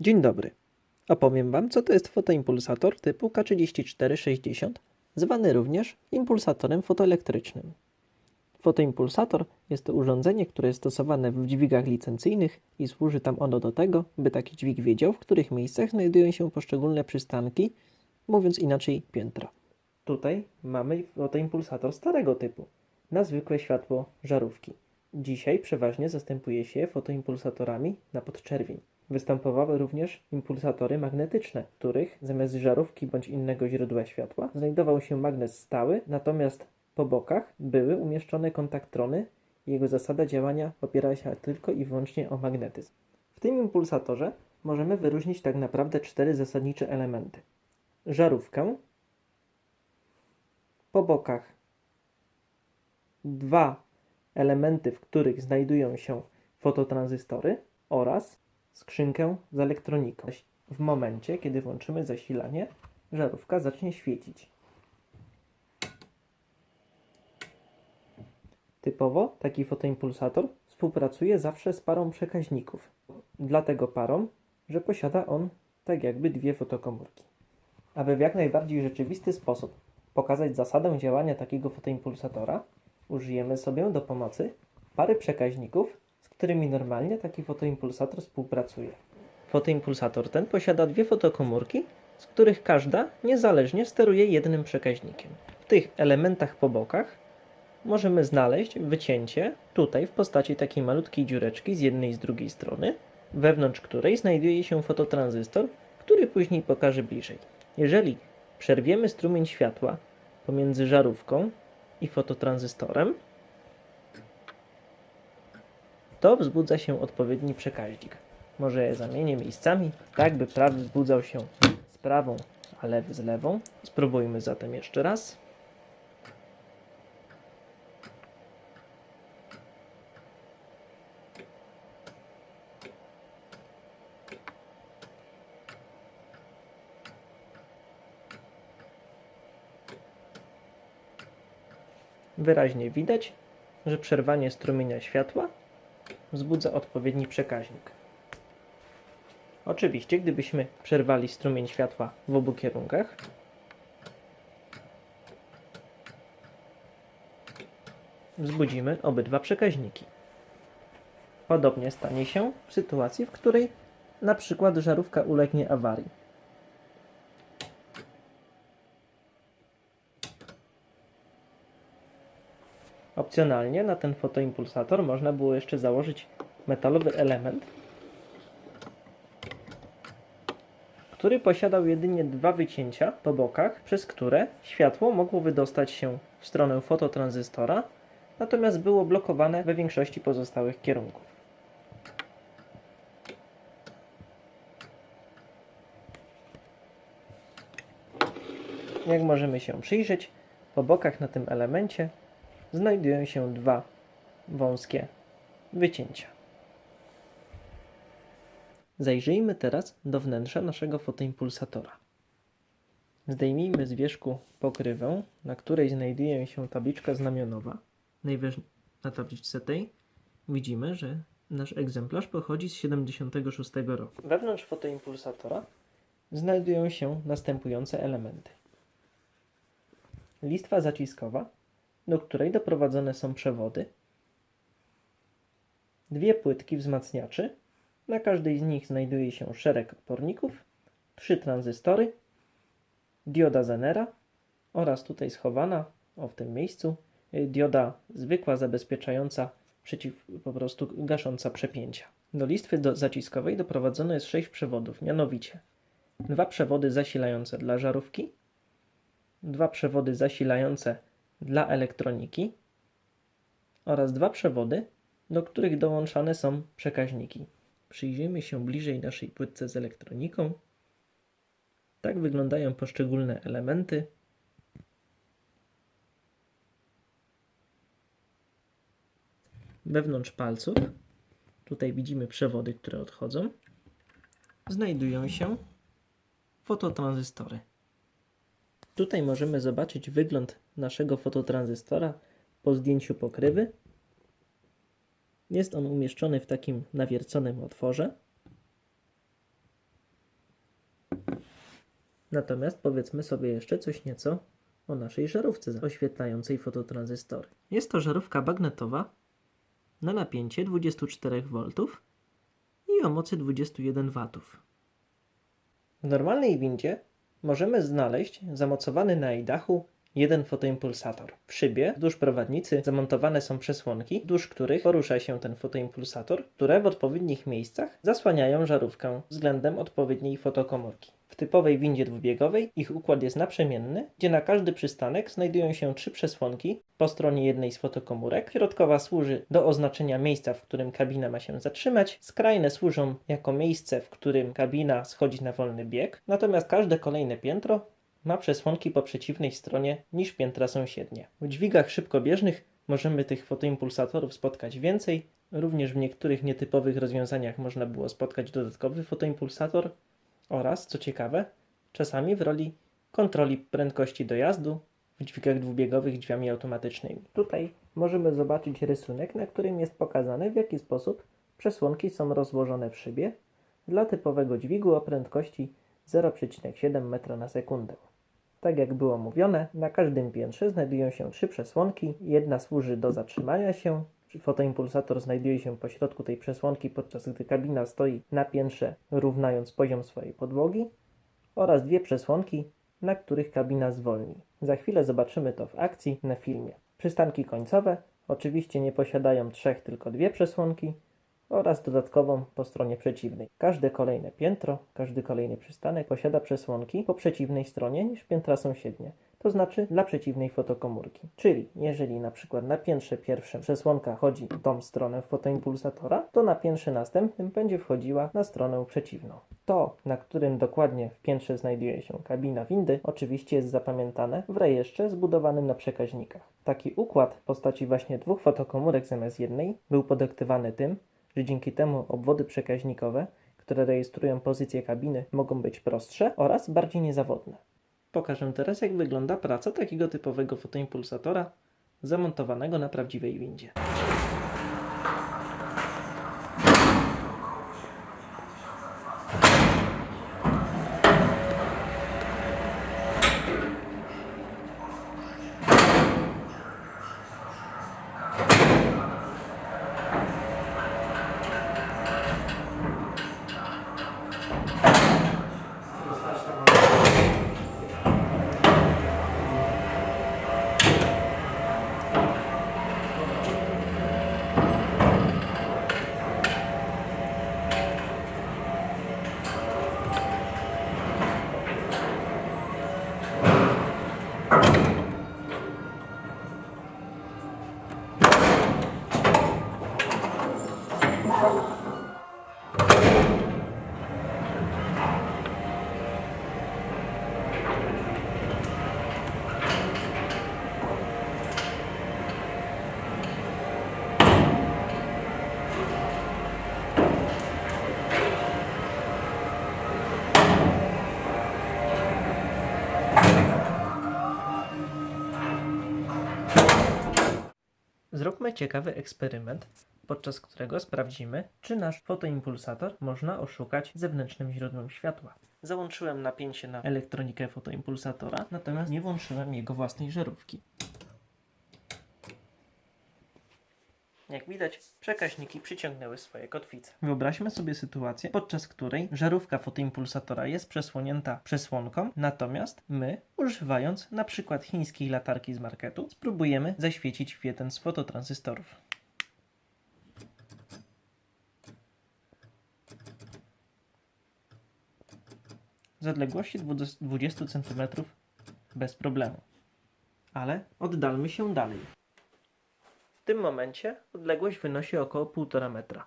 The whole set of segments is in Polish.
Dzień dobry. Opowiem Wam, co to jest fotoimpulsator typu K3460, zwany również impulsatorem fotoelektrycznym. Fotoimpulsator jest to urządzenie, które jest stosowane w dźwigach licencyjnych i służy tam ono do tego, by taki dźwig wiedział, w których miejscach znajdują się poszczególne przystanki, mówiąc inaczej piętra. Tutaj mamy fotoimpulsator starego typu, na zwykłe światło żarówki. Dzisiaj przeważnie zastępuje się fotoimpulsatorami na podczerwień. Występowały również impulsatory magnetyczne, w których zamiast żarówki bądź innego źródła światła znajdował się magnes stały, natomiast po bokach były umieszczone kontaktrony. Jego zasada działania opiera się tylko i wyłącznie o magnetyzm. W tym impulsatorze możemy wyróżnić tak naprawdę cztery zasadnicze elementy. Żarówkę, po bokach dwa elementy, w których znajdują się fototranzystory oraz skrzynkę z elektroniką. W momencie, kiedy włączymy zasilanie, żarówka zacznie świecić. Typowo taki fotoimpulsator współpracuje zawsze z parą przekaźników. Dlatego parą, że posiada on tak jakby dwie fotokomórki. Aby w jak najbardziej rzeczywisty sposób pokazać zasadę działania takiego fotoimpulsatora, użyjemy sobie do pomocy pary przekaźników, którymi normalnie taki fotoimpulsator współpracuje. Fotoimpulsator ten posiada dwie fotokomórki, z których każda niezależnie steruje jednym przekaźnikiem. W tych elementach po bokach możemy znaleźć wycięcie tutaj w postaci takiej malutkiej dziureczki z jednej i z drugiej strony, wewnątrz której znajduje się fototranzystor, który później pokażę bliżej. Jeżeli przerwiemy strumień światła pomiędzy żarówką i fototranzystorem, to wzbudza się odpowiedni przekaźnik. Może je zamienię miejscami, tak by prawy wzbudzał się z prawą, a lewy z lewą. Spróbujmy zatem jeszcze raz. Wyraźnie widać, że przerwanie strumienia światła wzbudza odpowiedni przekaźnik. Oczywiście, gdybyśmy przerwali strumień światła w obu kierunkach, wzbudzimy obydwa przekaźniki. Podobnie stanie się w sytuacji, w której na przykład żarówka ulegnie awarii. Opcjonalnie na ten fotoimpulsator można było jeszcze założyć metalowy element, który posiadał jedynie dwa wycięcia po bokach, przez które światło mogło wydostać się w stronę fototranzystora, natomiast było blokowane we większości pozostałych kierunków. Jak możemy się przyjrzeć, po bokach na tym elemencie znajdują się dwa wąskie wycięcia. Zajrzyjmy teraz do wnętrza naszego fotoimpulsatora. Zdejmijmy z wierzchu pokrywę, na której znajduje się tabliczka znamionowa. Na tabliczce tej widzimy, że nasz egzemplarz pochodzi z 76 roku. Wewnątrz fotoimpulsatora znajdują się następujące elementy. Listwa zaciskowa, do której doprowadzone są przewody, dwie płytki wzmacniaczy, na każdej z nich znajduje się szereg oporników, trzy tranzystory, dioda Zenera oraz tutaj schowana, o w tym miejscu, y, dioda zwykła zabezpieczająca przeciw po prostu gasząca przepięcia. Do listwy do zaciskowej doprowadzone jest sześć przewodów, mianowicie dwa przewody zasilające dla żarówki, dwa przewody zasilające dla elektroniki oraz dwa przewody, do których dołączane są przekaźniki. Przyjrzyjmy się bliżej naszej płytce z elektroniką. Tak wyglądają poszczególne elementy. Wewnątrz palców, tutaj widzimy przewody, które odchodzą, znajdują się fototranzystory. Tutaj możemy zobaczyć wygląd naszego fototranzystora po zdjęciu pokrywy. Jest on umieszczony w takim nawierconym otworze. Natomiast powiedzmy sobie jeszcze coś nieco o naszej żarówce oświetlającej fototranzystory. Jest to żarówka bagnetowa na napięcie 24 V i o mocy 21 W. W normalnej windzie możemy znaleźć zamocowany na jej dachu jeden fotoimpulsator. W szybie wzdłuż prowadnicy zamontowane są przesłonki, wzdłuż których porusza się ten fotoimpulsator, które w odpowiednich miejscach zasłaniają żarówkę względem odpowiedniej fotokomórki. W typowej windzie dwubiegowej ich układ jest naprzemienny, gdzie na każdy przystanek znajdują się trzy przesłonki po stronie jednej z fotokomórek. Środkowa służy do oznaczenia miejsca, w którym kabina ma się zatrzymać. Skrajne służą jako miejsce, w którym kabina schodzi na wolny bieg. Natomiast każde kolejne piętro ma przesłonki po przeciwnej stronie niż piętra sąsiednie. W dźwigach szybkobieżnych możemy tych fotoimpulsatorów spotkać więcej. Również w niektórych nietypowych rozwiązaniach można było spotkać dodatkowy fotoimpulsator oraz, co ciekawe, czasami w roli kontroli prędkości dojazdu w dźwigach dwubiegowych drzwiami automatycznymi. Tutaj możemy zobaczyć rysunek, na którym jest pokazane w jaki sposób przesłonki są rozłożone w szybie dla typowego dźwigu o prędkości 0,7 metra na sekundę. Tak jak było mówione, na każdym piętrze znajdują się trzy przesłonki. Jedna służy do zatrzymania się. Fotoimpulsator znajduje się pośrodku tej przesłonki, podczas gdy kabina stoi na piętrze, równając poziom swojej podłogi. Oraz dwie przesłonki, na których kabina zwolni. Za chwilę zobaczymy to w akcji na filmie. Przystanki końcowe oczywiście nie posiadają trzech, tylko dwie przesłonki oraz dodatkową po stronie przeciwnej. Każde kolejne piętro, każdy kolejny przystanek posiada przesłonki po przeciwnej stronie niż piętra sąsiednie, to znaczy dla przeciwnej fotokomórki. Czyli jeżeli na przykład na piętrze pierwszym przesłonka chodzi w tą stronę fotoimpulsatora, to na piętrze następnym będzie wchodziła na stronę przeciwną. To, na którym dokładnie w piętrze znajduje się kabina windy, oczywiście jest zapamiętane w rejestrze zbudowanym na przekaźnikach. Taki układ w postaci właśnie dwóch fotokomórek zamiast jednej był podyktowany tym, że dzięki temu obwody przekaźnikowe, które rejestrują pozycję kabiny, mogą być prostsze oraz bardziej niezawodne. Pokażę teraz, jak wygląda praca takiego typowego fotoimpulsatora zamontowanego na prawdziwej windzie. Zróbmy ciekawy eksperyment, podczas którego sprawdzimy, czy nasz fotoimpulsator można oszukać zewnętrznym źródłem światła. Załączyłem napięcie na elektronikę fotoimpulsatora, natomiast nie włączyłem jego własnej żarówki. Jak widać, przekaźniki przyciągnęły swoje kotwice. Wyobraźmy sobie sytuację, podczas której żarówka fotoimpulsatora jest przesłonięta przesłonką, natomiast my, używając na przykład chińskiej latarki z marketu, spróbujemy zaświecić w jeden z fototransystorów. Z odległości 20 cm bez problemu. Ale oddalmy się dalej. Tym momencie odległość wynosi około 1,5 metra.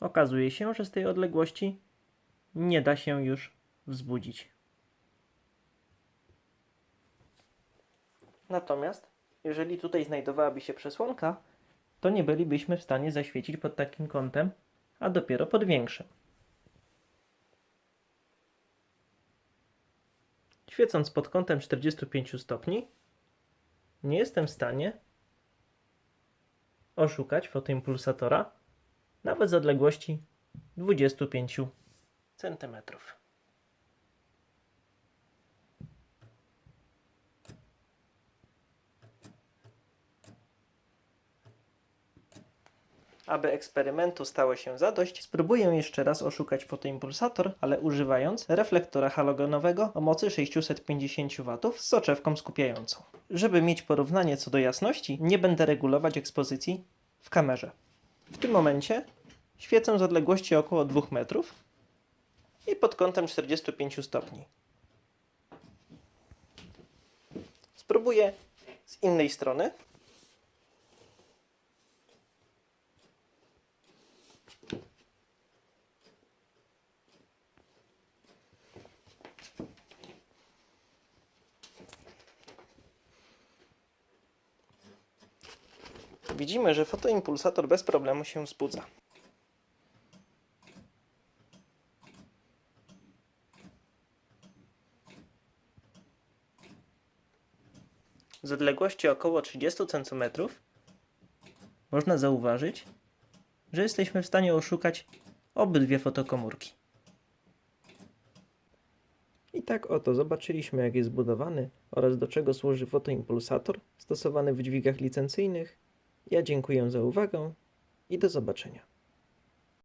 Okazuje się, że z tej odległości nie da się już wzbudzić. Natomiast, jeżeli tutaj znajdowałaby się przesłonka, to nie bylibyśmy w stanie zaświecić pod takim kątem, a dopiero pod większym. Świecąc pod kątem 45 stopni, nie jestem w stanie oszukać fotoimpulsatora nawet z odległości 25 cm. Aby eksperymentu stało się zadość, spróbuję jeszcze raz oszukać fotoimpulsator, ale używając reflektora halogenowego o mocy 650 W z soczewką skupiającą. Żeby mieć porównanie co do jasności, nie będę regulować ekspozycji w kamerze. W tym momencie świecę z odległości około 2 metrów i pod kątem 45 stopni. Spróbuję z innej strony. Widzimy, że fotoimpulsator bez problemu się wzbudza. Z odległości około 30 cm można zauważyć, że jesteśmy w stanie oszukać obydwie fotokomórki. I tak oto zobaczyliśmy, jak jest zbudowany oraz do czego służy fotoimpulsator stosowany w dźwigach licencyjnych. Ja dziękuję za uwagę i do zobaczenia.